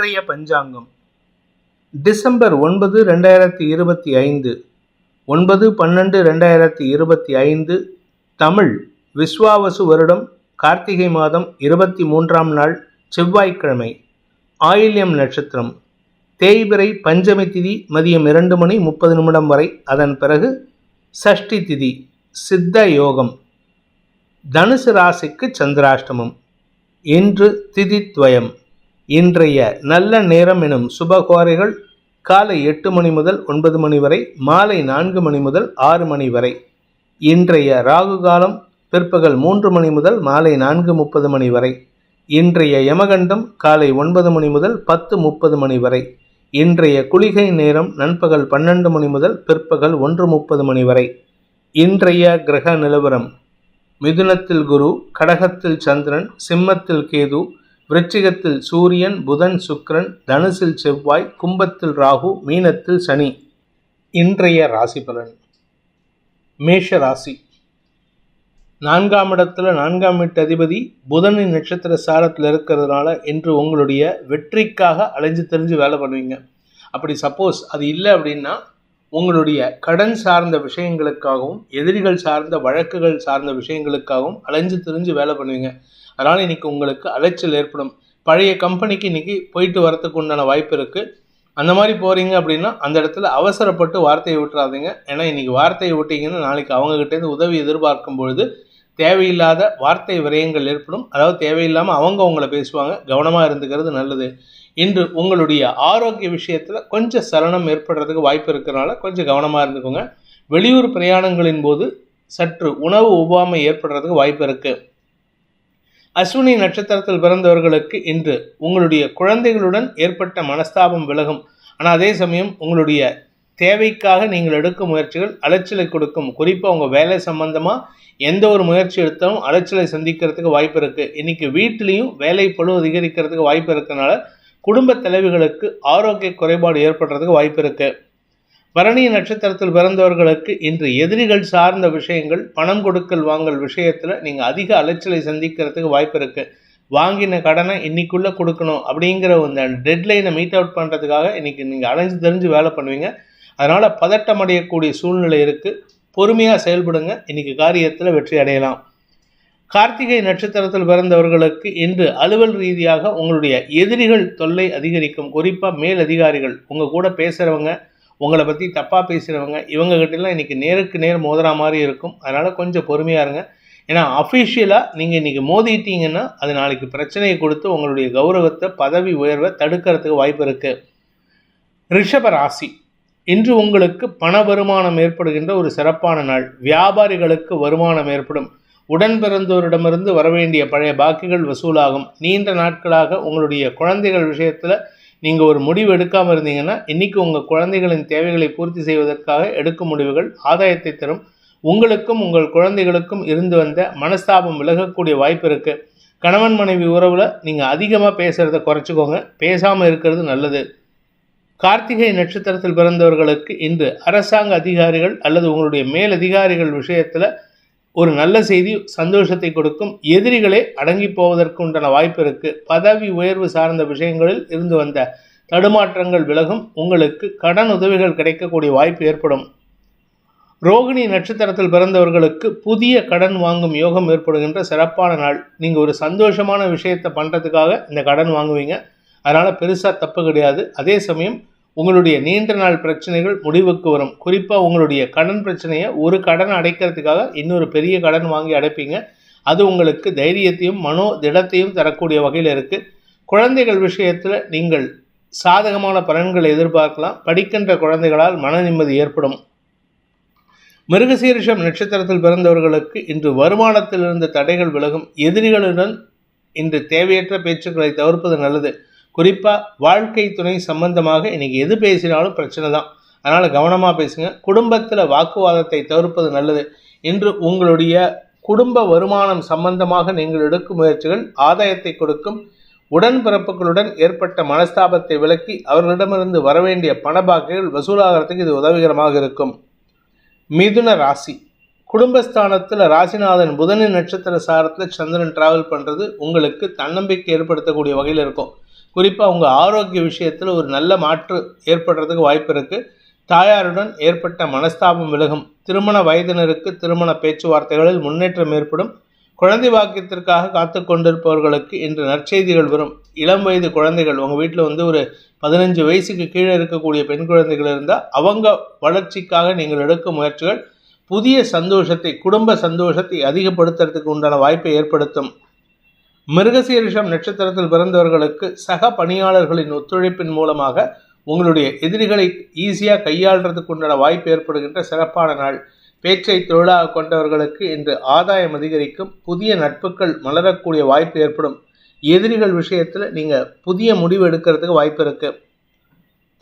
இன்றைய பஞ்சாங்கம். டிசம்பர் ஒன்பது ரெண்டாயிரத்தி இருபத்தி ஐந்து. ஒன்பது பன்னெண்டு ரெண்டாயிரத்தி இருபத்தி ஐந்து. தமிழ் விஸ்வாவசு வருடம் கார்த்திகை மாதம் இருபத்தி மூன்றாம் நாள் செவ்வாய்க்கிழமை. ஆயில்யம் நட்சத்திரம். தேய்பிறை பஞ்சமி திதி மதியம் இரண்டு மணி முப்பது நிமிடம் வரை அதன் பிறகு சஷ்டி திதி சித்த யோகம். தனுசு ராசிக்கு சந்திராஷ்டமம். இன்று திதித்வயம். இன்றைய நல்ல நேரம் எனும் சுபகோரைகள் காலை எட்டு மணி முதல் ஒன்பது மணி வரை மாலை நான்கு மணி முதல் ஆறு மணி வரை. இன்றைய ராகு காலம் பிற்பகல் மூன்று மணி முதல் மாலை நான்கு முப்பது மணி வரை. இன்றைய யமகண்டம் காலை ஒன்பது மணி முதல் பத்து முப்பது மணி வரை. இன்றைய குளிகை நேரம் நண்பகல் பன்னெண்டு மணி முதல் பிற்பகல் ஒன்று முப்பது மணி வரை. இன்றைய கிரக நிலவரம். மிதுனத்தில் குரு கடகத்தில் சந்திரன் சிம்மத்தில் கேது விருச்சிகத்தில் சூரியன் புதன் சுக்ரன் தனுசில் செவ்வாய் கும்பத்தில் ராகு மீனத்தில் சனி. இன்றைய ராசி பலன். மேஷ ராசி. நான்காம் இடத்துல நான்காம் வீட்டு அதிபதி புதனின் நட்சத்திர சாரத்தில் இருக்கிறதுனால இன்று உங்களுடைய வெற்றிக்காக அலைஞ்சு தெரிஞ்சு வேலை பண்ணுவீங்க. அப்படி சப்போஸ் அது இல்லை அப்படின்னா உங்களுடைய கடன் சார்ந்த விஷயங்களுக்காகவும் எதிரிகள் சார்ந்த வழக்குகள் சார்ந்த விஷயங்களுக்காகவும் அலைஞ்சு தெரிஞ்சு வேலை பண்ணுவீங்க. அதனால் இன்றைக்கி உங்களுக்கு அலைச்சல் ஏற்படும். பழைய கம்பெனிக்கு இன்றைக்கி போயிட்டு வரத்துக்கு உண்டான வாய்ப்பு இருக்குது அந்த மாதிரி போகிறீங்க அப்படின்னா அந்த இடத்துல அவசரப்பட்டு வார்த்தையை விட்டுறாதீங்க ஏன்னா இன்றைக்கி வார்த்தையை விட்டீங்கன்னா நாளைக்கு அவங்ககிட்டேருந்து உதவி எதிர்பார்க்கும் பொழுது தேவையில்லாத வார்த்தை விரயங்கள் ஏற்படும். அதாவது தேவையில்லாமல் அவங்க உங்களை பேசுவாங்க. கவனமாக இருந்துக்கிறது நல்லது. இன்று உங்களுடைய ஆரோக்கிய விஷயத்தில் கொஞ்சம் சலனம் ஏற்படுறதுக்கு வாய்ப்பு இருக்கிறனால கொஞ்சம் கவனமாக இருந்துக்கோங்க. வெளியூர் பிரயாணங்களின் போது சற்று உணவு ஒவ்வாமை ஏற்படுறதுக்கு வாய்ப்பு இருக்குது அஸ்வினி நட்சத்திரத்தில் பிறந்தவர்களுக்கு இன்று உங்களுடைய குழந்தைகளுடன் ஏற்பட்ட மனஸ்தாபம் விலகும். ஆனால் அதே சமயம் உங்களுடைய தேவைக்காக நீங்கள் எடுக்கும் முயற்சிகள் அலைச்சலை கொடுக்கும். குறிப்பாக உங்கள் வேலை சம்பந்தமாக எந்த ஒரு முயற்சி எடுத்தாலும் அலைச்சலை சந்திக்கிறதுக்கு வாய்ப்பு இருக்குது இன்றைக்கி வீட்டிலையும் வேலை பழு அதிகரிக்கிறதுக்கு வாய்ப்பு இருக்கிறனால குடும்ப தலைவிகளுக்கு ஆரோக்கிய குறைபாடு ஏற்படுறதுக்கு வாய்ப்பு இருக்குது பரணி நட்சத்திரத்தில் பிறந்தவர்களுக்கு இன்று எதிரிகள் சார்ந்த விஷயங்கள் பணம் கொடுக்கல் வாங்கல் விஷயத்தில் நீங்கள் அதிக அலைச்சலை சந்திக்கிறதுக்கு வாய்ப்பு இருக்குது வாங்கின கடனை இன்னைக்குள்ளே கொடுக்கணும் அப்படிங்கிற அந்த டெட்லைனை மீட் அவுட் பண்ணுறதுக்காக இன்றைக்கி நீங்கள் அலைஞ்சு தெரிஞ்சு வேலை பண்ணுவீங்க. அதனால் பதட்டம் அடையக்கூடிய சூழ்நிலை இருக்குது பொறுமையாக செயல்படுங்க. இன்றைக்கி காரியத்தில் வெற்றி அடையலாம். கார்த்திகை நட்சத்திரத்தில் பிறந்தவர்களுக்கு இன்று அலுவல் ரீதியாக உங்களுடைய எதிரிகள் தொல்லை அதிகரிக்கும். குறிப்பாக மேல் அதிகாரிகள் உங்கள் கூட பேசுகிறவங்க உங்களை பற்றி தப்பாக பேசுகிறவங்க இவங்ககிட்டலாம் இன்றைக்கி நேருக்கு நேர் மோதுற மாதிரி இருக்கும். அதனால் கொஞ்சம் பொறுமையாக இருங்க. ஏன்னா அஃபிஷியலாக நீங்கள் இன்றைக்கி மோதிட்டீங்கன்னா அது நாளைக்கு பிரச்சனையை கொடுத்து உங்களுடைய கௌரவத்தை பதவி உயர்வை தடுக்கிறதுக்கு வாய்ப்பு இருக்குது ரிஷப ராசி. இன்று உங்களுக்கு பண வருமானம் ஏற்படுகின்ற ஒரு சிறப்பான நாள். வியாபாரிகளுக்கு வருமானம் ஏற்படும். உடன் பிறந்தோரிடமிருந்து வரவேண்டிய பழைய பாக்கிகள் வசூலாகும். நீண்ட நாட்களாக உங்களுடைய குழந்தைகள் விஷயத்தில் நீங்கள் ஒரு முடிவு எடுக்காமல் இருந்தீங்கன்னா இன்றைக்கி உங்கள் குழந்தைகளின் தேவைகளை பூர்த்தி செய்வதற்காக எடுக்கும் முடிவுகள் ஆதாயத்தை தரும். உங்களுக்கும் உங்கள் குழந்தைகளுக்கும் இருந்து வந்த மனஸ்தாபம் விலகக்கூடிய வாய்ப்பு இருக்குது கணவன் மனைவி உறவில் நீங்கள் அதிகமாக பேசுகிறத குறைச்சிக்கோங்க. பேசாமல் இருக்கிறது நல்லது. கார்த்திகை நட்சத்திரத்தில் பிறந்தவர்களுக்கு இன்று அரசாங்க அதிகாரிகள் அல்லது உங்களுடைய மேல் அதிகாரிகள் விஷயத்தில் ஒரு நல்ல செய்தி சந்தோஷத்தை கொடுக்கும். எதிரிகளே அடங்கி போவதற்கு உண்டான வாய்ப்பு இருக்குது பதவி உயர்வு சார்ந்த விஷயங்களில் இருந்து வந்த தடுமாற்றங்கள் விலகும். உங்களுக்கு கடன் உதவிகள் கிடைக்கக்கூடிய வாய்ப்பு ஏற்படும். ரோகிணி நட்சத்திரத்தில் பிறந்தவர்களுக்கு புதிய கடன் வாங்கும் யோகம் ஏற்படுகின்ற சிறப்பான நாள். நீங்கள் ஒரு சந்தோஷமான விஷயத்தை பண்ணுறதுக்காக இந்த கடன் வாங்குவீங்க. அதனால் பெருசாக தப்பு கிடையாது. அதே சமயம் உங்களுடைய நீண்ட நாள் பிரச்சனைகள் முடிவுக்கு வரும். குறிப்பாக உங்களுடைய கடன் பிரச்சனையை ஒரு கடன் அடைக்கிறதுக்காக இன்னொரு பெரிய கடன் வாங்கி அடைப்பீங்க. அது உங்களுக்கு தைரியத்தையும் மனோ திடத்தையும் தரக்கூடிய வகையில் இருக்குது குழந்தைகள் விஷயத்தில் நீங்கள் சாதகமான பலன்களை எதிர்பார்க்கலாம். படிக்கின்ற குழந்தைகளால் மன நிம்மதி ஏற்படும். மிருகசீரிஷம் நட்சத்திரத்தில் பிறந்தவர்களுக்கு இன்று வருமானத்தில் இருந்த தடைகள் விலகும். எதிரிகளுடன் இன்று தேவையற்ற பேச்சுக்களை தவிர்ப்பது நல்லது. குறிப்பாக வாழ்க்கை துணை சம்பந்தமாக இன்றைக்கி எது பேசினாலும் பிரச்சனை தான் அதனால் கவனமாக பேசுங்க. குடும்பத்தில் வாக்குவாதத்தை தவிர்ப்பது நல்லது இன்று உங்களுடைய குடும்ப வருமானம் சம்பந்தமாக நீங்கள் எடுக்கும் முயற்சிகள் ஆதாயத்தை கொடுக்கும். உடன்பிறப்புகளுடன் ஏற்பட்ட மனஸ்தாபத்தை விலக்கி அவர்களிடமிருந்து வரவேண்டிய பணபாக்கைகள் வசூலாகிறதுக்கு இது உதவிகரமாக இருக்கும். மிதுன ராசி. குடும்பஸ்தானத்தில் ராசிநாதன் புதனின் நட்சத்திர சாரத்தில் சந்திரன் டிராவல் பண்ணுறது உங்களுக்கு தன்னம்பிக்கை ஏற்படுத்தக்கூடிய வகையில் இருக்கும். குறிப்பாக உங்கள் ஆரோக்கிய விஷயத்தில் ஒரு நல்ல மாற்று ஏற்படுறதுக்கு வாய்ப்பு இருக்குது தாயாருடன் ஏற்பட்ட மனஸ்தாபம் விலகும். திருமண வயதினருக்கு திருமண பேச்சுவார்த்தைகளில் முன்னேற்றம் ஏற்படும். குழந்தை வாக்கியத்திற்காக காத்து கொண்டிருப்பவர்களுக்கு இன்று நற்செய்திகள் வரும். இளம் வயது குழந்தைகள் உங்கள் வீட்டில் வந்து ஒரு பதினஞ்சு வயசுக்கு கீழே இருக்கக்கூடிய பெண் குழந்தைகள் இருந்தால் அவங்க வளர்ச்சிக்காக நீங்கள் எடுக்கும் முயற்சிகள் புதிய சந்தோஷத்தை குடும்ப சந்தோஷத்தை அதிகப்படுத்துறதுக்கு உண்டான வாய்ப்பை ஏற்படுத்தும். மிருகசீரிஷம் நட்சத்திரத்தில் பிறந்தவர்களுக்கு சக பணியாளர்களின் ஒத்துழைப்பின் மூலமாக உங்களுடைய எதிரிகளை ஈஸியாக கையாளுறதுக்கு உண்டான வாய்ப்பு ஏற்படுகின்ற சிறப்பான நாள். பேச்சை தொழிலாக கொண்டவர்களுக்கு இன்று ஆதாயம் அதிகரிக்கும் புதிய நட்புகள் மலரக்கூடிய வாய்ப்பு ஏற்படும். எதிரிகள் விஷயத்தில் நீங்கள் புதிய முடிவு எடுக்கிறதுக்கு வாய்ப்பு இருக்குது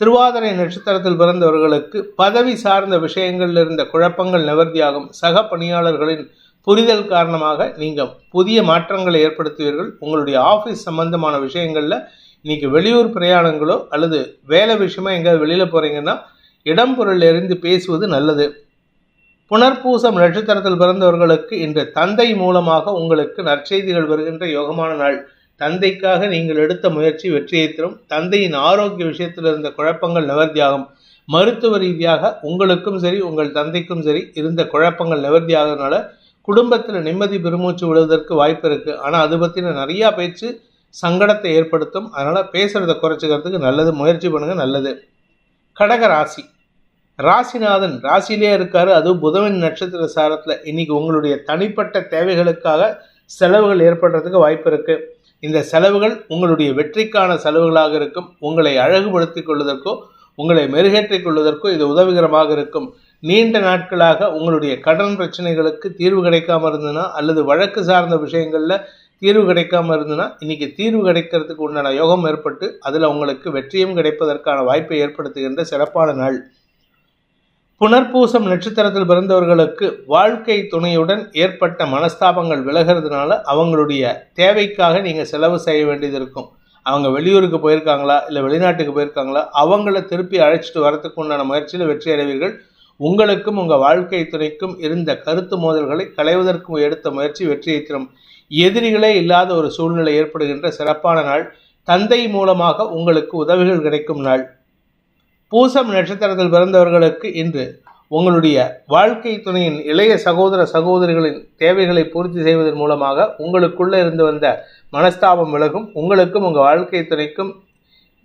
திருவாதிரை நட்சத்திரத்தில் பிறந்தவர்களுக்கு பதவி சார்ந்த விஷயங்களில் இருந்த குழப்பங்கள் நிவர்த்தியாகும். சக பணியாளர்களின் புரிதல் காரணமாக நீங்கள் புதிய மாற்றங்களை ஏற்படுத்துவீர்கள். உங்களுடைய ஆஃபீஸ் சம்பந்தமான விஷயங்களில் இன்னைக்கு வெளியூர் பிரயாணங்களோ அல்லது வேலை விஷயமா எங்கேயாவது வெளியில் போகிறீங்கன்னா இடம் பொருள் எறிந்து பேசுவது நல்லது. புனர்பூசம் நட்சத்திரத்தில் பிறந்தவர்களுக்கு இன்று தந்தை மூலமாக உங்களுக்கு நற்செய்திகள் வருகின்ற யோகமான நாள். தந்தைக்காக நீங்கள் எடுத்த முயற்சி வெற்றியை தரும். தந்தையின் ஆரோக்கிய விஷயத்தில் இருந்த குழப்பங்கள் நிவர்த்தியாகும் மருத்துவ ரீதியாக உங்களுக்கும் சரி உங்கள் தந்தைக்கும் சரி இருந்த குழப்பங்கள் நிவர்த்தியாகிறதுனால குடும்பத்தில் நிம்மதி பெருமூச்சு விடுவதற்கு வாய்ப்பு இருக்குது ஆனால் அது பற்றின நிறையா பேச்சு சங்கடத்தை ஏற்படுத்தும். அதனால் பேசுகிறத குறைச்சிக்கிறதுக்கு நல்லது முயற்சி பண்ணுங்கள் நல்லது. கடக ராசி. ராசிநாதன் ராசியிலே இருக்காரு. அதுவும் புதவின் நட்சத்திர சாரத்தில் இன்னைக்கு உங்களுடைய தனிப்பட்ட தேவைகளுக்காக செலவுகள் ஏற்படுறதுக்கு வாய்ப்பு இருக்குது இந்த செலவுகள் உங்களுடைய வெற்றிக்கான செலவுகளாக இருக்கும். உங்களை அழகுபடுத்திக் கொள்வதற்கோ உங்களை மெருகேற்றிக் கொள்வதற்கோ இது உதவிகரமாக இருக்கும். நீண்ட நாட்களாக உங்களுடைய கடன் பிரச்சனைகளுக்கு தீர்வு கிடைக்காம இருந்ததுன்னா அல்லது வழக்கு சார்ந்த விஷயங்களில் தீர்வு கிடைக்காம இருந்ததுன்னா இன்றைக்கி தீர்வு கிடைக்கிறதுக்கு உண்டான யோகம் ஏற்பட்டு அதில் உங்களுக்கு வெற்றியும் கிடைப்பதற்கான வாய்ப்பை ஏற்படுத்துகின்ற சிறப்பான நாள். புனர்பூசம் நட்சத்திரத்தில் பிறந்தவர்களுக்கு வாழ்க்கை துணையுடன் ஏற்பட்ட மனஸ்தாபங்கள் விலகிறதுனால அவங்களுடைய தேவைக்காக நீங்கள் செலவு செய்ய வேண்டியது இருக்கும். அவங்க வெளியூருக்கு போயிருக்காங்களா இல்லை வெளிநாட்டுக்கு போயிருக்காங்களா அவங்கள திருப்பி அழைச்சிட்டு வரத்துக்கு உண்டான முயற்சியில் வெற்றி அடைவீர்கள். உங்களுக்கும் உங்கள் வாழ்க்கை துணைக்கும் இருந்த கருத்து மோதல்களை களைவதற்கும் எடுத்த முயற்சி வெற்றியை தரும். எதிரிகளே இல்லாத ஒரு சூழ்நிலை ஏற்படுகின்ற சிறப்பான நாள். தந்தை மூலமாக உங்களுக்கு உதவிகள் கிடைக்கும் நாள். பூசம் நட்சத்திரத்தில் பிறந்தவர்களுக்கு இன்று உங்களுடைய வாழ்க்கை துணையின் இளைய சகோதர சகோதரிகளின் தேவைகளை பூர்த்தி செய்வதன் மூலமாக உங்களுக்குள்ளே இருந்து வந்த மனஸ்தாபம் விலகும். உங்களுக்கும் உங்கள் வாழ்க்கை துணைக்கும்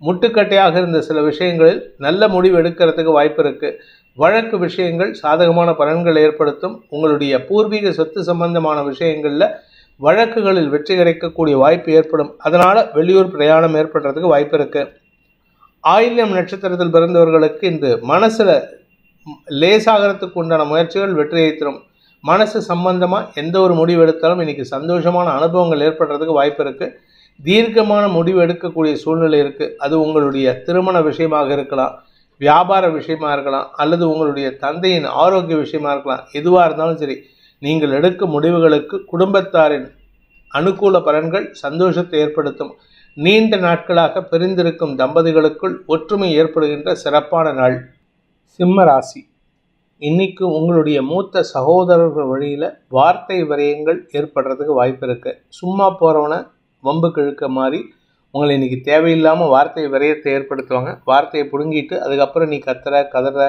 முட்டுக்கட்டையாக இருந்த சில விஷயங்களில் நல்ல முடிவு எடுக்கிறதுக்கு வாய்ப்பு இருக்குது வழக்கு விஷயங்கள் சாதகமான பலன்கள் ஏற்படுத்தும் உங்களுடைய பூர்வீக சொத்து சம்பந்தமான விஷயங்களில் வழக்குகளில் வெற்றி கிடைக்கக்கூடிய வாய்ப்பு ஏற்படும். அதனால் வெளியூர் பிரயாணம் ஏற்படுறதுக்கு வாய்ப்பு இருக்குது ஆயில்யம் நட்சத்திரத்தில் பிறந்தவர்களுக்கு இன்று மனசில் லேசாகிறதுக்கு உண்டான முயற்சிகள் வெற்றியை தரும். மனசு சம்பந்தமாக எந்த ஒரு முடிவு எடுத்தாலும் இன்றைக்கி சந்தோஷமான அனுபவங்கள் ஏற்படுறதுக்கு வாய்ப்பு இருக்குது தீர்க்கமான முடிவு எடுக்கக்கூடிய சூழ்நிலை இருக்குது அது உங்களுடைய திருமண விஷயமாக இருக்கலாம். வியாபார விஷயமா இருக்கலாம் அல்லது உங்களுடைய தந்தையின் ஆரோக்கிய விஷயமா இருக்கலாம் எதுவாக இருந்தாலும் சரி நீங்கள் எடுக்கும் முடிவுகளுக்கு குடும்பத்தாரின் அனுகூல பலன்கள் சந்தோஷத்தை ஏற்படுத்தும். நீண்ட நாட்களாக பிரிந்திருக்கும் தம்பதிகளுக்குள் ஒற்றுமை ஏற்படுகின்ற சிறப்பான நாள். சிம்ம ராசி. இன்னைக்கு உங்களுடைய மூத்த சகோதரர்கள் வழியில் வார்த்தை விரயங்கள் ஏற்படுறதுக்கு வாய்ப்பு இருக்குது சும்மா போகிறவனை வம்பு கிழக்க மாதிரி உங்களை இன்றைக்கி தேவையில்லாமல் வார்த்தை விரயத்தை ஏற்படுத்துவாங்க. வார்த்தையை பிடுங்கிட்டு அதுக்கப்புறம் நீ கத்துற கதற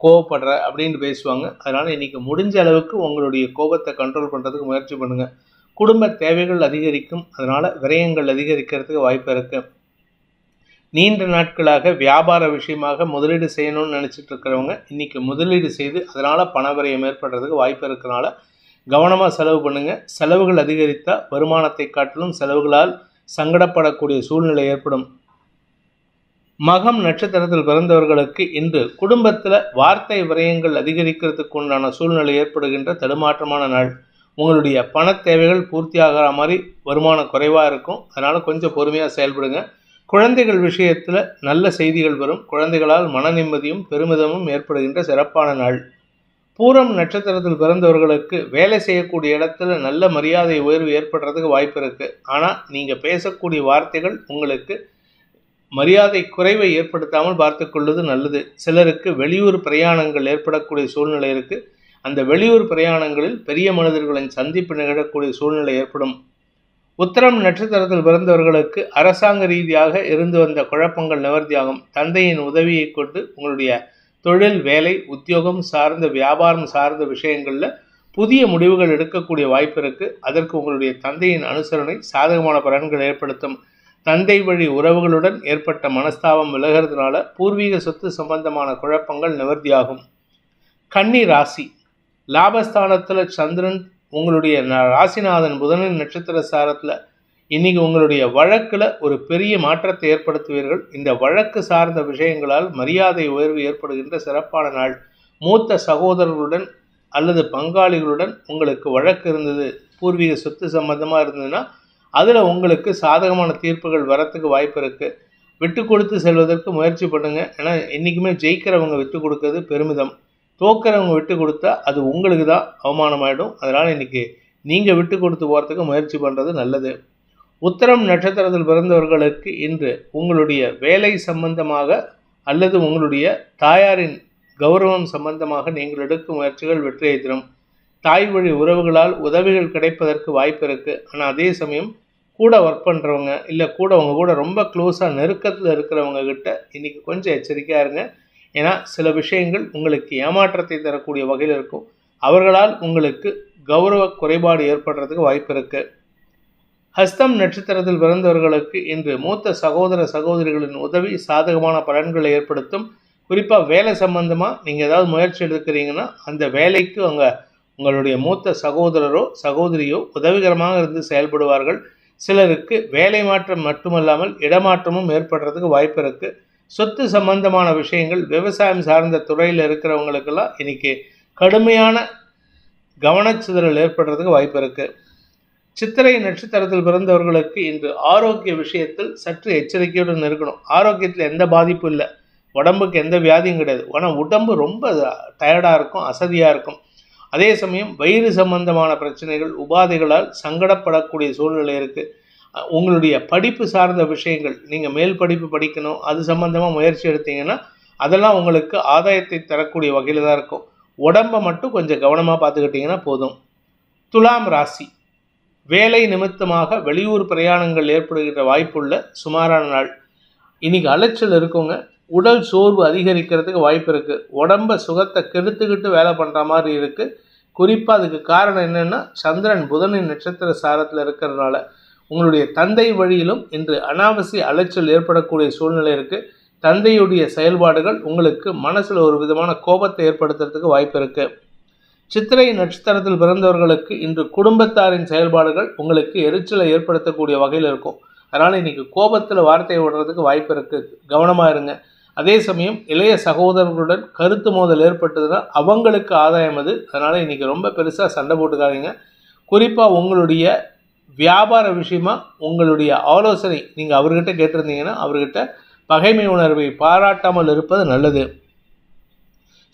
கோவப்படுற அப்படின்னு பேசுவாங்க. அதனால் இன்றைக்கி முடிஞ்ச அளவுக்கு உங்களுடைய கோபத்தை கண்ட்ரோல் பண்ணுறதுக்கு முயற்சி பண்ணுங்கள் குடும்ப தேவைகள் அதிகரிக்கும். அதனால் விரயங்கள் அதிகரிக்கிறதுக்கு வாய்ப்பு இருக்குது நீண்ட நாட்களாக வியாபார விஷயமாக முதலீடு செய்யணும்னு நினச்சிட்டு இருக்கிறவங்க இன்றைக்கி முதலீடு செய்து அதனால் பண ஏற்படுறதுக்கு வாய்ப்பு இருக்கிறனால கவனமாக செலவு பண்ணுங்கள் செலவுகள் அதிகரித்தால் வருமானத்தை காட்டிலும் செலவுகளால் சங்கடப்படக்கூடிய சூழ்நிலை ஏற்படும். மகம் நட்சத்திரத்தில் பிறந்தவர்களுக்கு இன்று குடும்பத்தில் வார்த்தை விரயங்கள் அதிகரிக்கிறதுக்கு உண்டான சூழ்நிலை ஏற்படுகின்ற தடுமாற்றமான நாள். உங்களுடைய பண தேவைகள் பூர்த்தியாகிற மாதிரி வருமானம் குறைவாக இருக்கும். அதனால் கொஞ்சம் பொறுமையாக செயல்படுங்க. குழந்தைகள் விஷயத்தில் நல்ல செய்திகள் வரும். குழந்தைகளால் மன நிம்மதியும் பெருமிதமும் ஏற்படுகின்ற சிறப்பான நாள். பூரம் நட்சத்திரத்தில் பிறந்தவர்களுக்கு வேலை செய்யக்கூடிய இடத்துல நல்ல மரியாதை உயர்வு ஏற்படுறதுக்கு வாய்ப்பு இருக்குது ஆனால் நீங்கள் பேசக்கூடிய வார்த்தைகள் உங்களுக்கு மரியாதை குறைவை ஏற்படுத்தாமல் பார்த்துக்கொள்வது நல்லது. சிலருக்கு வெளியூர் பிரயாணங்கள் ஏற்படக்கூடிய சூழ்நிலை இருக்குது அந்த வெளியூர் பிரயாணங்களில் பெரிய மனிதர்களின் சந்திப்பு நிகழக்கூடிய சூழ்நிலை ஏற்படும். உத்தரம் நட்சத்திரத்தில் பிறந்தவர்களுக்கு அரசாங்க ரீதியாக இருந்து வந்த குழப்பங்கள் நிவர்த்தியாகும். தந்தையின் உதவியை கொண்டு உங்களுடைய தொழில் வேலை உத்தியோகம் சார்ந்த வியாபாரம் சார்ந்த விஷயங்களில் புதிய முடிவுகள் எடுக்கக்கூடிய வாய்ப்பு இருக்குது அதற்கு உங்களுடைய தந்தையின் அனுசரணை சாதகமான பலன்கள் ஏற்படுத்தும். தந்தை வழி உறவுகளுடன் ஏற்பட்ட மனஸ்தாபம் விலகிறதுனால பூர்வீக சொத்து சம்பந்தமான குழப்பங்கள் நிவர்த்தியாகும். கன்னி ராசி. லாபஸ்தானத்தில் சந்திரன் உங்களுடைய ந- ராசிநாதன் புதனின் நட்சத்திர சாரத்தில் இன்னைக்கு உங்களுடைய வழக்கில் ஒரு பெரிய மாற்றத்தை ஏற்படுத்துவீர்கள். இந்த வழக்கு சார்ந்த விஷயங்களால் மரியாதை உயர்வு ஏற்படுகின்ற சிறப்பான நாள். மூத்த சகோதரர்களுடன் அல்லது பங்காளிகளுடன் உங்களுக்கு வழக்கு இருந்தது பூர்வீக சொத்து சம்பந்தமாக இருந்ததுன்னா அதில் உங்களுக்கு சாதகமான தீர்ப்புகள் வரத்துக்கு வாய்ப்பு இருக்குது விட்டு கொடுத்து செல்வதற்கு முயற்சி பண்ணுங்கள் ஏன்னா என்றைக்குமே ஜெயிக்கிறவங்க விட்டு கொடுக்கறது பெருமிதம். தோக்கிறவங்க விட்டு கொடுத்தா அது உங்களுக்கு தான் அவமானமாயிடும். அதனால் இன்றைக்கி நீங்கள் விட்டு கொடுத்து போகிறதுக்கு முயற்சி பண்ணுறது நல்லது. உத்தரம் நட்சத்திரத்தில் பிறந்தவர்களுக்கு இன்று உங்களுடைய வேலை சம்பந்தமாக அல்லது உங்களுடைய தாயாரின் கௌரவம் சம்பந்தமாக நீங்கள் எடுக்கும் முயற்சிகள் வெற்றியை தரும். தாய் வழி உறவுகளால் உதவிகள் கிடைப்பதற்கு வாய்ப்பு இருக்குது ஆனால் அதே சமயம் கூட ஒர்க் பண்ணுறவங்க இல்லை கூட அவங்க கூட ரொம்ப க்ளோஸாக நெருக்கத்தில் இருக்கிறவங்க கிட்ட இன்றைக்கி கொஞ்சம் எச்சரிக்கையாக இருங்க. ஏன்னா சில விஷயங்கள் உங்களுக்கு ஏமாற்றத்தை தரக்கூடிய வகையில் இருக்கும். அவர்களால் உங்களுக்கு கௌரவ குறைபாடு ஏற்படுறதுக்கு வாய்ப்பு இருக்குது ஹஸ்தம் நட்சத்திரத்தில் பிறந்தவர்களுக்கு இன்று மூத்த சகோதர சகோதரிகளின் உதவி சாதகமான பலன்களை ஏற்படுத்தும். குறிப்பாக வேலை சம்பந்தமாக நீங்கள் ஏதாவது முயற்சி எடுக்கிறீங்கன்னா அந்த வேலைக்கு அவங்க உங்களுடைய மூத்த சகோதரரோ சகோதரியோ உதவிகரமாக இருந்து செயல்படுவார்கள். சிலருக்கு வேலை மாற்றம் மட்டுமல்லாமல் இடமாற்றமும் ஏற்படுறதுக்கு வாய்ப்பு இருக்குது சொத்து சம்பந்தமான விஷயங்கள் விவசாயம் சார்ந்த துறையில் இருக்கிறவங்களுக்கெல்லாம் இன்னைக்கு கடுமையான கவனச்சிதறல் ஏற்படுறதுக்கு வாய்ப்பு இருக்குது சித்திரை நட்சத்திரத்தில் பிறந்தவர்களுக்கு இன்று ஆரோக்கிய விஷயத்தில் சற்று எச்சரிக்கையுடன் இருக்கணும். ஆரோக்கியத்தில் எந்த பாதிப்பும் இல்லை. உடம்புக்கு எந்த வியாதியும் கிடையாது. ஆனால் உடம்பு ரொம்ப டயர்டாக இருக்கும் அசதியாக இருக்கும். அதே சமயம் வயிறு சம்பந்தமான பிரச்சனைகள் உபாதைகளால் சங்கடப்படக்கூடிய சூழ்நிலை இருக்குது உங்களுடைய படிப்பு சார்ந்த விஷயங்கள் நீங்கள் மேல் படிப்பு படிக்கணும் அது சம்பந்தமாக முயற்சி எடுத்தீங்கன்னா அதெல்லாம் உங்களுக்கு ஆதாயத்தை தரக்கூடிய வகையில் தான் இருக்கும். உடம்பை மட்டும் கொஞ்சம் கவனமாக பார்த்துக்கிட்டிங்கன்னா போதும். துலாம் ராசி. வேலை நிமித்தமாக வெளியூர் பிரயாணங்கள் ஏற்படுகின்ற வாய்ப்புள்ள சுமாரான நாள். இன்னைக்கு அலைச்சல் இருக்கவங்க உடல் சோர்வு அதிகரிக்கிறதுக்கு வாய்ப்பு இருக்குது உடம்ப சுகத்தை கெடுத்துக்கிட்டு வேலை பண்ணுற மாதிரி இருக்குது குறிப்பாக அதுக்கு காரணம் என்னென்னா சந்திரன் புதனின் நட்சத்திர சாரத்தில் இருக்கிறதுனால உங்களுடைய தந்தை வழியிலும் இன்று அனாவசிய அலைச்சல் ஏற்படக்கூடிய சூழ்நிலை இருக்குது தந்தையுடைய செயல்பாடுகள் உங்களுக்கு மனசில் ஒரு விதமான கோபத்தை ஏற்படுத்துறதுக்கு வாய்ப்பு இருக்குது சித்திரை நட்சத்திரத்தில் பிறந்தவர்களுக்கு இன்று குடும்பத்தாரின் செயல்பாடுகள் உங்களுக்கு எரிச்சலை ஏற்படுத்தக்கூடிய வகையில் இருக்கும். அதனால் இன்னைக்கு கோபத்தில் வார்த்தையை விடுறதுக்கு வாய்ப்பு இருக்குது கவனமாக இருங்க. அதே சமயம் இளைய சகோதரர்களுடன் கருத்து மோதல் ஏற்பட்டதுன்னா அவங்களுக்கு ஆதாயம் அது. அதனால் இன்றைக்கி ரொம்ப பெருசாக சண்டை போட்டுக்காதீங்க. குறிப்பாக உங்களுடைய வியாபார விஷயமா உங்களுடைய ஆலோசனை நீங்கள் அவர்கிட்ட கேட்டிருந்தீங்கன்னா அவர்கிட்ட பகைமை உணர்வை பாராட்டாமல் இருப்பது நல்லது.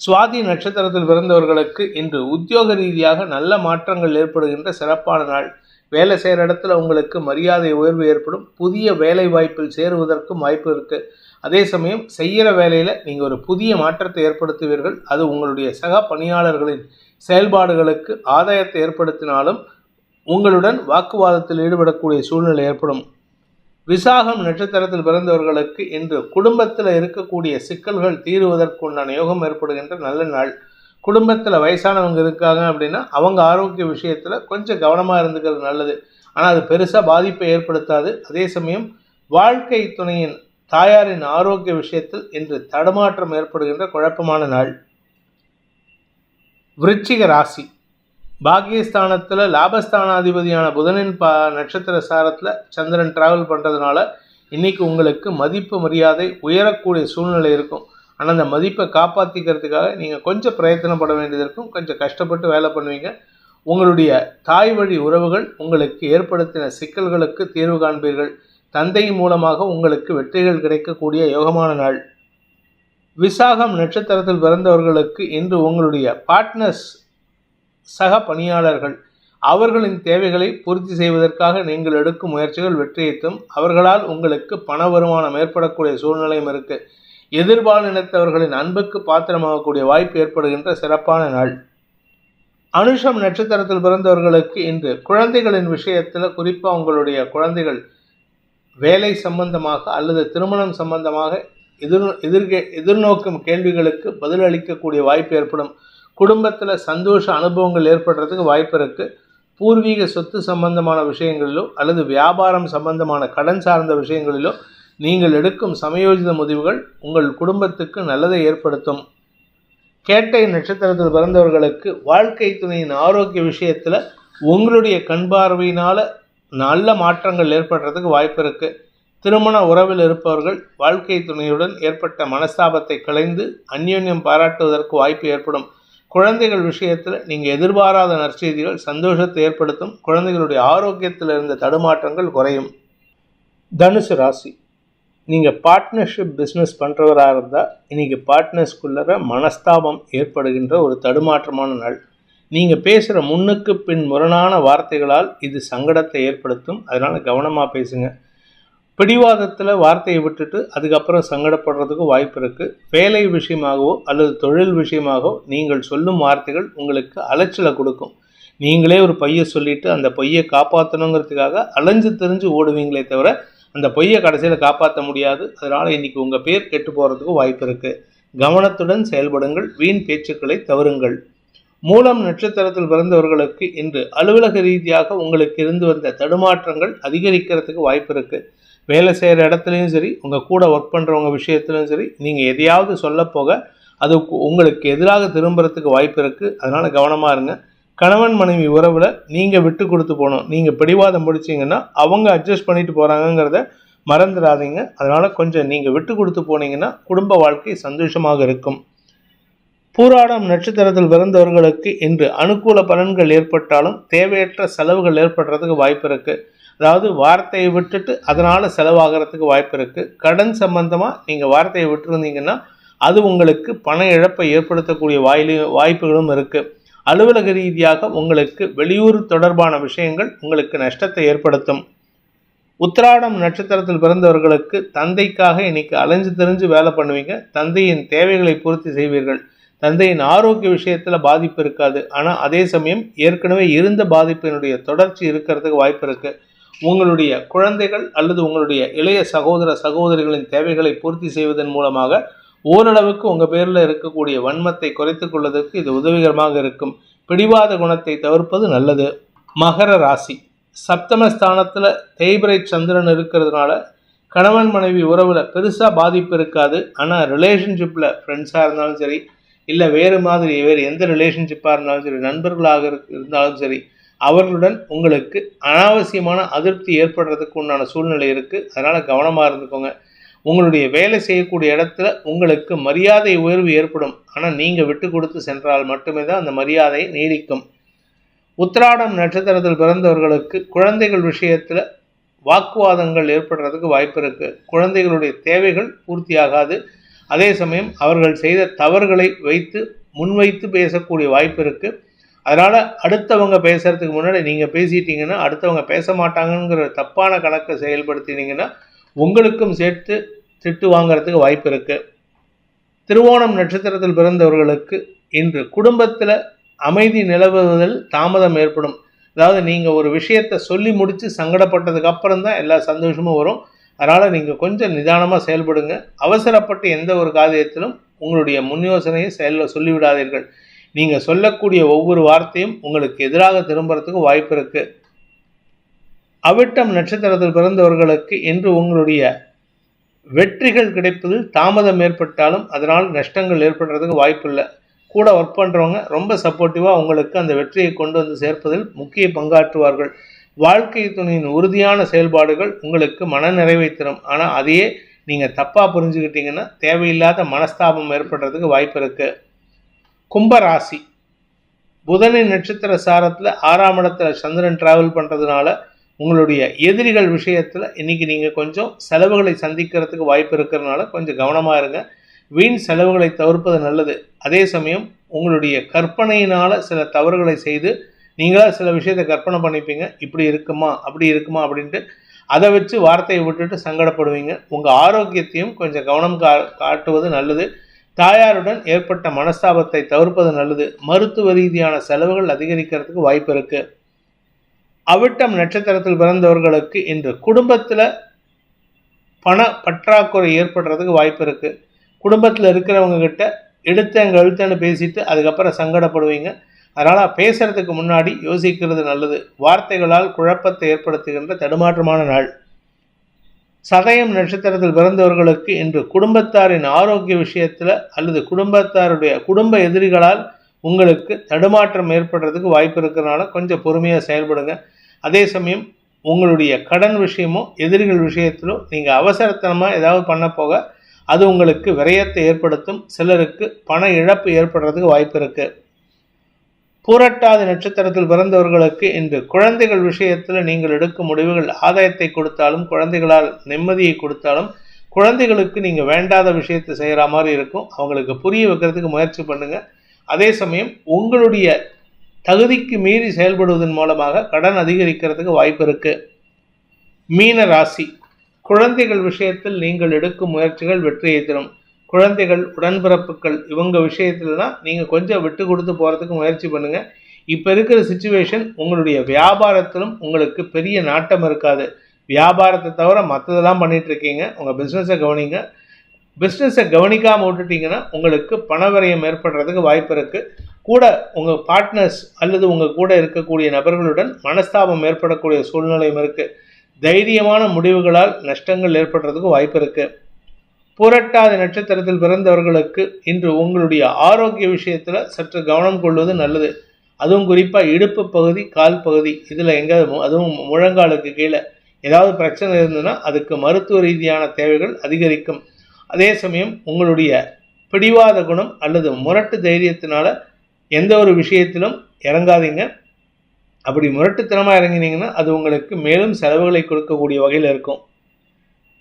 சுவாதி நட்சத்திரத்தில் பிறந்தவர்களுக்கு இன்று உத்தியோக ரீதியாக நல்ல மாற்றங்கள் ஏற்படுகின்ற சிறப்பான நாள். வேலை செய்கிற இடத்துல உங்களுக்கு மரியாதை உயர்வு ஏற்படும். புதிய வேலை வாய்ப்பில் சேருவதற்கும் வாய்ப்பு இருக்குது அதே சமயம் செய்கிற வேலையில் நீங்கள் ஒரு புதிய மாற்றத்தை ஏற்படுத்துவீர்கள். அது உங்களுடைய சக பணியாளர்களின் செயல்பாடுகளுக்கு ஆதாயத்தை ஏற்படுத்தினாலும் உங்களுடன் வாக்குவாதத்தில் ஈடுபடக்கூடிய சூழ்நிலை ஏற்படும். விசாகம் நட்சத்திரத்தில் பிறந்தவர்களுக்கு இன்று குடும்பத்தில் இருக்கக்கூடிய சிக்கல்கள் தீருவதற்குண்டான யோகம் ஏற்படுகின்ற நல்ல நாள். குடும்பத்தில் வயசானவங்க இருக்காங்க அப்படின்னா அவங்க ஆரோக்கிய விஷயத்தில் கொஞ்சம் கவனமாக இருந்துக்கிறது நல்லது. ஆனால் அது பெருசாக பாதிப்பை ஏற்படுத்தாது. அதே சமயம் வாழ்க்கை துணையின் தாயாரின் ஆரோக்கிய விஷயத்தில் இன்று தடுமாற்றம் ஏற்படுகின்ற குழப்பமான நாள். விருச்சிக ராசி. பாக்கியஸ்தானத்தில் லாபஸ்தானாதிபதியான புதனின் பா நட்சத்திர சாரத்தில் சந்திரன் டிராவல் பண்ணுறதுனால இன்றைக்கி உங்களுக்கு மதிப்பு மரியாதை உயரக்கூடிய சூழ்நிலை இருக்கும். ஆனால் அந்த மதிப்பை காப்பாற்றிக்கிறதுக்காக நீங்கள் கொஞ்சம் பிரயத்தனப்பட வேண்டியது இருக்கும். கொஞ்சம் கஷ்டப்பட்டு வேலை பண்ணுவீங்க. உங்களுடைய தாய் வழி உறவுகள் உங்களுக்கு ஏற்படுத்தின சிக்கல்களுக்கு தீர்வு காண்பீர்கள். தந்தை மூலமாக உங்களுக்கு வெற்றிகள் கிடைக்கக்கூடிய யோகமான நாள். விசாகம் நட்சத்திரத்தில் பிறந்தவர்களுக்கு இன்று உங்களுடைய பார்ட்னர்ஸ் சக பணியாளர்கள். அவர்களின் தேவைகளை பூர்த்தி செய்வதற்காக நீங்கள் எடுக்கும் முயற்சிகள் வெற்றியைத்தும் அவர்களால் உங்களுக்கு பண வருமானம் ஏற்படக்கூடிய சூழ்நிலையும் இருக்கு. எதிர்பாலினத்தவர்களின் அன்புக்கு பாத்திரமாகக்கூடிய வாய்ப்பு ஏற்படுகின்ற சிறப்பான நாள். அனுஷம் நட்சத்திரத்தில் பிறந்தவர்களுக்கு இன்று குழந்தைகளின் விஷயத்தில் குறிப்பாக உங்களுடைய குழந்தைகள் வேலை சம்பந்தமாக அல்லது திருமணம் சம்பந்தமாக எதிர் எதிர்கே எதிர்நோக்கும் கேள்விகளுக்கு பதிலளிக்கக்கூடிய வாய்ப்பு ஏற்படும். குடும்பத்தில் சந்தோஷ அனுபவங்கள் ஏற்படுறதுக்கு வாய்ப்பு இருக்குது பூர்வீக சொத்து சம்பந்தமான விஷயங்களிலோ அல்லது வியாபாரம் சம்பந்தமான கடன் சார்ந்த விஷயங்களிலோ நீங்கள் எடுக்கும் சமயோஜித முடிவுகள் உங்கள் குடும்பத்துக்கு நல்லதை ஏற்படுத்தும். கேட்டை நட்சத்திரத்தில் பிறந்தவர்களுக்கு வாழ்க்கை துணையின் ஆரோக்கிய விஷயத்தில் உங்களுடைய கண் பார்வையினால் நல்ல மாற்றங்கள் ஏற்படுறதுக்கு வாய்ப்பு இருக்குது திருமண உறவில் இருப்பவர்கள் வாழ்க்கை துணையுடன் ஏற்பட்ட மனஸ்தாபத்தை களைந்து அந்யோன்யம் பாராட்டுவதற்கு வாய்ப்பு ஏற்படும். குழந்தைகள் விஷயத்தில் நீங்கள் எதிர்பாராத நற்செய்திகள் சந்தோஷத்தை ஏற்படுத்தும் குழந்தைகளுடைய ஆரோக்கியத்தில் இருந்த தடுமாற்றங்கள் குறையும். தனுசு ராசி. நீங்கள் பார்ட்னர்ஷிப் பிஸ்னஸ் பண்ணுறவராக இருந்தால் இன்றைக்கி பார்ட்னர்ஸ்குள்ளே மனஸ்தாபம் ஏற்படுகின்ற ஒரு தடுமாற்றமான நாள். நீங்கள் பேசுகிற முன்னுக்கு பின் முரணான வார்த்தைகளால் இது சங்கடத்தை ஏற்படுத்தும். அதனால் கவனமாக பேசுங்க. பிடிவாதத்தில் வார்த்தையை விட்டுட்டு அதுக்கப்புறம் சங்கடப்படுறதுக்கு வாய்ப்பு இருக்குது வேலை விஷயமாகவோ அல்லது தொழில் விஷயமாகவோ நீங்கள் சொல்லும் வார்த்தைகள் உங்களுக்கு அலைச்சலை கொடுக்கும். நீங்களே ஒரு பொய்யை சொல்லிவிட்டு அந்த பொய்யை காப்பாற்றணுங்கிறதுக்காக அலைஞ்சு தெரிஞ்சு ஓடுவீங்களே தவிர அந்த பொய்யை கடைசியில் காப்பாற்ற முடியாது. அதனால் இன்றைக்கி உங்கள் பேர் கெட்டு போகிறதுக்கு வாய்ப்பு இருக்குது கவனத்துடன் செயல்படுங்கள். வீண் பேச்சுக்களை தவறுங்கள். மூலம் நட்சத்திரத்தில் பிறந்தவர்களுக்கு இன்று அலுவலக ரீதியாக உங்களுக்கு இருந்து வந்த தடுமாற்றங்கள் அதிகரிக்கிறதுக்கு வாய்ப்பு இருக்குது வேலை செய்கிற இடத்துலையும் சரி உங்கள் கூட ஒர்க் பண்ணுறவங்க விஷயத்துலையும் சரி நீங்கள் எதையாவது சொல்ல போக அது உங்களுக்கு எதிராக திரும்புறதுக்கு வாய்ப்பு இருக்குது அதனால் கவனமாக இருங்க. கணவன் மனைவி உறவில் நீங்கள் விட்டு கொடுத்து போகணும். நீங்கள் பிடிவாதம் முடிச்சிங்கன்னா அவங்க அட்ஜஸ்ட் பண்ணிட்டு போகிறாங்கங்கிறத மறந்துடாதீங்க. அதனால் கொஞ்சம் நீங்கள் விட்டு கொடுத்து போனீங்கன்னா குடும்ப வாழ்க்கை சந்தோஷமாக இருக்கும். பூராடம் நட்சத்திரத்தில் பிறந்தவர்களுக்கு இன்று அனுகூல பலன்கள் ஏற்பட்டாலும் தேவையற்ற செலவுகள் ஏற்படுறதுக்கு வாய்ப்பு இருக்குது அதாவது வார்த்தையை விட்டுட்டு அதனால் செலவாகிறதுக்கு வாய்ப்பு இருக்குது கடன் சம்பந்தமாக நீங்கள் வார்த்தையை விட்டுருந்தீங்கன்னா அது உங்களுக்கு பண இழப்பை ஏற்படுத்தக்கூடிய வாயிலு வாய்ப்புகளும் இருக்குது அலுவலக ரீதியாக உங்களுக்கு வெளியூர் தொடர்பான விஷயங்கள் உங்களுக்கு நஷ்டத்தை ஏற்படுத்தும். உத்திராடம் நட்சத்திரத்தில் பிறந்தவர்களுக்கு தந்தைக்காக இன்னைக்கு அலைஞ்சு தெரிஞ்சு வேலை பண்ணுவீங்க. தந்தையின் தேவைகளை பூர்த்தி செய்வீர்கள். தந்தையின் ஆரோக்கிய விஷயத்தில் பாதிப்பு இருக்காது. ஆனால் அதே சமயம் ஏற்கனவே இருந்த பாதிப்பினுடைய தொடர்ச்சி இருக்கிறதுக்கு வாய்ப்பு இருக்குது உங்களுடைய குழந்தைகள் அல்லது உங்களுடைய இளைய சகோதர சகோதரிகளின் தேவைகளை பூர்த்தி செய்வதன் மூலமாக ஓரளவுக்கு உங்கள் பேரில் இருக்கக்கூடிய வன்மத்தை குறைத்து கொள்வதற்கு இது உதவிகரமாக இருக்கும். பிடிவாத குணத்தை தவிர்ப்பது நல்லது. மகர ராசி. சப்தமஸ்தானத்தில் தேய்பிரை சந்திரன் இருக்கிறதுனால கணவன் மனைவி உறவில் பெருசாக பாதிப்பு இருக்காது. ஆனால் ரிலேஷன்ஷிப்பில் ஃப்ரெண்ட்ஸாக இருந்தாலும் சரி இல்லை வேறு மாதிரி வேறு எந்த ரிலேஷன்ஷிப்பாக இருந்தாலும் சரி நண்பர்களாக இருந்தாலும் சரி அவர்களுடன் உங்களுக்கு அனாவசியமான அதிருப்தி ஏற்படுறதுக்கு உண்டான சூழ்நிலை இருக்குது அதனால் கவனமாக இருந்துக்கோங்க. உங்களுடைய வேலை செய்யக்கூடிய இடத்துல உங்களுக்கு மரியாதை உயர்வு ஏற்படும். ஆனால் நீங்கள் விட்டு கொடுத்து சென்றால் மட்டுமே தான் அந்த மரியாதை நீடிக்கும். உத்திராடம் நட்சத்திரத்தில் பிறந்தவர்களுக்கு குழந்தைகள் விஷயத்தில் வாக்குவாதங்கள் ஏற்படுறதுக்கு வாய்ப்பு இருக்குது குழந்தைகளுடைய தேவைகள் பூர்த்தியாகாது. அதே சமயம் அவர்கள் செய்த தவறுகளை வைத்து முன்வைத்து பேசக்கூடிய வாய்ப்பு இருக்குது அதனால் அடுத்தவங்க பேசுகிறதுக்கு முன்னாடி நீங்கள் பேசிட்டீங்கன்னா அடுத்தவங்க பேச மாட்டாங்கங்கிற தப்பான கணக்கை செயல்படுத்தினீங்கன்னா உங்களுக்கும் சேர்த்து திட்டு வாங்கிறதுக்கு வாய்ப்பு இருக்குது திருவோணம் நட்சத்திரத்தில் பிறந்தவர்களுக்கு இன்று குடும்பத்தில் அமைதி நிலவுவதில் தாமதம் ஏற்படும். அதாவது நீங்கள் ஒரு விஷயத்தை சொல்லி முடித்து சங்கடப்பட்டதுக்கு அப்புறம் தான் எல்லா சந்தோஷமும் வரும். அதனால் நீங்கள் கொஞ்சம் நிதானமாக செயல்படுங்க. அவசரப்பட்டு எந்த ஒரு காரியத்திலும் உங்களுடைய முன் யோசனையை செயலில் சொல்லிவிடாதீர்கள். நீங்கள் சொல்லக்கூடிய ஒவ்வொரு வார்த்தையும் உங்களுக்கு எதிராக திரும்புறதுக்கு வாய்ப்பு இருக்குது அவிட்டம் நட்சத்திரத்தில் பிறந்தவர்களுக்கு இன்று உங்களுடைய வெற்றிகள் கிடைப்பதில் தாமதம் ஏற்பட்டாலும் அதனால் நஷ்டங்கள் ஏற்படுறதுக்கு வாய்ப்பு இல்லை. கூட ஒர்க் பண்ணுறவங்க ரொம்ப சப்போர்ட்டிவாக உங்களுக்கு அந்த வெற்றியை கொண்டு வந்து சேர்ப்பதில் முக்கிய பங்காற்றுவார்கள். வாழ்க்கை துணையின் உறுதியான செயல்பாடுகள் உங்களுக்கு மன நிறைவை தரும். ஆனால் அதையே நீங்கள் தப்பாக புரிஞ்சுக்கிட்டீங்கன்னா தேவையில்லாத மனஸ்தாபம் ஏற்படுறதுக்கு வாய்ப்பு இருக்குது கும்பராசி. புதனின் நட்சத்திர சாரத்தில் ஆறாம் இடத்துல சந்திரன் டிராவல் பண்ணுறதுனால உங்களுடைய எதிரிகள் விஷயத்தில் இன்றைக்கி நீங்கள் கொஞ்சம் செலவுகளை சந்திக்கிறதுக்கு வாய்ப்பு இருக்கிறதுனால கொஞ்சம் கவனமாக இருங்க. வீண் செலவுகளை தவிர்ப்பது நல்லது. அதே சமயம் உங்களுடைய கற்பனையினால் சில தவறுகளை செய்து நீங்களாக சில விஷயத்தை கற்பனை பண்ணிப்பீங்க. இப்படி இருக்குமா அப்படி இருக்குமா அப்படின்ட்டு அதை வச்சு வார்த்தையை விட்டுட்டு சங்கடப்படுவீங்க. உங்கள் ஆரோக்கியத்தையும் கொஞ்சம் கவனம் கா காட்டுவது நல்லது. தாயாருடன் ஏற்பட்ட மனஸ்தாபத்தை தவிர்ப்பது நல்லது. மருத்துவ ரீதியான செலவுகள் அதிகரிக்கிறதுக்கு வாய்ப்பு இருக்கு. அவிட்டம் நட்சத்திரத்தில் பிறந்தவர்களுக்கு இன்று குடும்பத்தில் பண பற்றாக்குறை ஏற்படுறதுக்கு வாய்ப்பு இருக்கு. குடும்பத்தில் இருக்கிறவங்க கிட்ட எடுத்து அங்கே எழுத்துன்னு பேசிட்டு அதுக்கப்புறம் சங்கடப்படுவீங்க. அதனால் பேசுறதுக்கு முன்னாடி யோசிக்கிறது நல்லது. வார்த்தைகளால் குழப்பத்தை ஏற்படுத்துகின்ற தடுமாற்றமான நாள். சதயம் நட்சத்திரத்தில் பிறந்தவர்களுக்கு இன்று குடும்பத்தாரின் ஆரோக்கிய விஷயத்தில் அல்லது குடும்பத்தாருடைய குடும்ப எதிரிகளால் உங்களுக்கு தடுமாற்றம் ஏற்படுறதுக்கு வாய்ப்பு இருக்கிறனால கொஞ்சம் பொறுமையாக செயல்படுங்க. அதே சமயம் உங்களுடைய கடன் விஷயமோ எதிரிகள் விஷயத்திலோ நீங்கள் அவசரத்தனமாக ஏதாவது பண்ண போக அது உங்களுக்கு விரயத்தை ஏற்படுத்தும். சிலருக்கு பண இழப்பு ஏற்படுறதுக்கு வாய்ப்பு இருக்குது பூரட்டாதி நட்சத்திரத்தில் பிறந்தவர்களுக்கு இன்று குழந்தைகள் விஷயத்தில் நீங்கள் எடுக்கும் முடிவுகள் ஆதாயத்தை கொடுத்தாலும் குழந்தைகளால் நிம்மதியை கொடுத்தாலும் குழந்தைகளுக்கு நீங்கள் வேண்டாத விஷயத்தை செய்கிற மாதிரி இருக்கும். அவங்களுக்கு புரிய வைக்கிறதுக்கு முயற்சி பண்ணுங்க. அதே சமயம் உங்களுடைய தகுதிக்கு மீறி செயல்படுவதன் மூலமாக கடன் அதிகரிக்கிறதுக்கு வாய்ப்பு இருக்கு. மீன ராசி. குழந்தைகள் விஷயத்தில் நீங்கள் எடுக்கும் முயற்சிகள் வெற்றியை தரும். குழந்தைகள் உடன்பிறப்புகள் இவங்க விஷயத்துலலாம் நீங்கள் கொஞ்சம் விட்டு கொடுத்து போகிறதுக்கு முயற்சி பண்ணுங்கள் இப்போ இருக்கிற சுச்சுவேஷன் உங்களுடைய வியாபாரத்திலும் உங்களுக்கு பெரிய நாட்டம் இருக்காது. வியாபாரத்தை தவிர மற்றதெல்லாம் பண்ணிகிட்ருக்கீங்க உங்கள் பிஸ்னஸை கவனிங்க. பிஸ்னஸை கவனிக்காமல் விட்டுட்டீங்கன்னா உங்களுக்கு பணவரையம் ஏற்படுறதுக்கு வாய்ப்பு இருக்குது கூட உங்கள் பார்ட்னர்ஸ் அல்லது உங்கள் கூட இருக்கக்கூடிய நபர்களுடன் மனஸ்தாபம் ஏற்படக்கூடிய சூழ்நிலையும் இருக்குது தைரியமான முடிவுகளால் நஷ்டங்கள் ஏற்படுறதுக்கு வாய்ப்பு இருக்குது புரட்டாதி நட்சத்திரத்தில் பிறந்தவர்களுக்கு இன்று உங்களுடைய ஆரோக்கிய விஷயத்தில் சற்று கவனம் கொள்வது நல்லது. அதுவும் குறிப்பாக இடுப்பு பகுதி கால் பகுதி இதில் எங்கேயாவது அதுவும் முழங்காலுக்கு கீழே ஏதாவது பிரச்சனை இருந்ததுன்னா அதுக்கு மருத்துவ ரீதியான தேவைகள் அதிகரிக்கும். அதே சமயம் உங்களுடைய பிடிவாத குணம் அல்லது முரட்டு தைரியத்தினால எந்த ஒரு விஷயத்திலும் இறங்காதீங்க. அப்படி முரட்டுத்தனமாக இறங்கினீங்கன்னா அது உங்களுக்கு மேலும் செலவுகளை கொடுக்கக்கூடிய வகையில் இருக்கும்.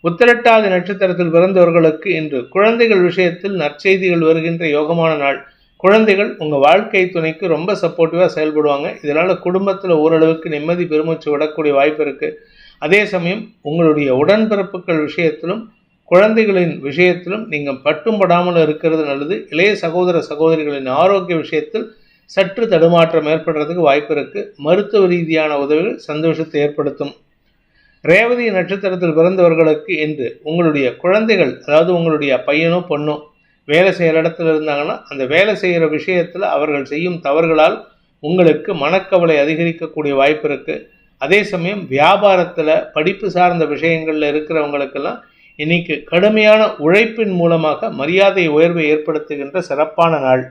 உத்திரட்டாதி நட்சத்திரத்தில் பிறந்தவர்களுக்கு இன்று குழந்தைகள் விஷயத்தில் நற்செய்திகள் வருகின்ற யோகமான நாள். குழந்தைகள் உங்கள் வாழ்க்கை துணைக்கு ரொம்ப சப்போர்ட்டிவாக செயல்படுவாங்க. இதனால் குடும்பத்தில் ஓரளவுக்கு நிம்மதி பெருமூச்சு விடக்கூடிய வாய்ப்பு இருக்குது அதே சமயம் உங்களுடைய உடன்பிறப்புகள் விஷயத்திலும் குழந்தைகளின் விஷயத்திலும் நீங்கள் பட்டும் படாமல் இருக்கிறது நல்லது. இளைய சகோதர சகோதரிகளின் ஆரோக்கிய விஷயத்தில் சற்று தடுமாற்றம் ஏற்படுறதுக்கு வாய்ப்பு இருக்குது மருத்துவ ரீதியான உதவிகள் சந்தோஷத்தை ஏற்படுத்தும். ரேவதி நட்சத்திரத்தில் பிறந்தவர்களுக்கு இன்று உங்களுடைய குழந்தைகள் அதாவது உங்களுடைய பையனோ பொண்ணோ வேலை செய்கிற இடத்துல இருந்தாங்கன்னா அந்த வேலை செய்கிற விஷயத்தில் அவர்கள் செய்யும் தவறுகளால் உங்களுக்கு மனக்கவலை அதிகரிக்கக்கூடிய வாய்ப்பு இருக்குது அதே சமயம் வியாபாரத்தில் படிப்பு சார்ந்த விஷயங்களில் இருக்கிறவங்களுக்கெல்லாம் இன்னைக்கு கடுமையான உழைப்பின் மூலமாக மரியாதை உயர்வை ஏற்படுத்துகின்ற சிறப்பான நாள்.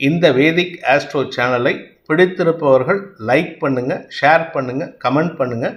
இந்த வேதிக் ஆஸ்ட்ரோ சேனலை பிடித்திருப்பவர்கள் லைக் பண்ணுங்கள் ஷேர் பண்ணுங்கள் கமெண்ட் பண்ணுங்கள்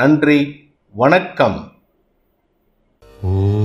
நன்றி வணக்கம். ஓ.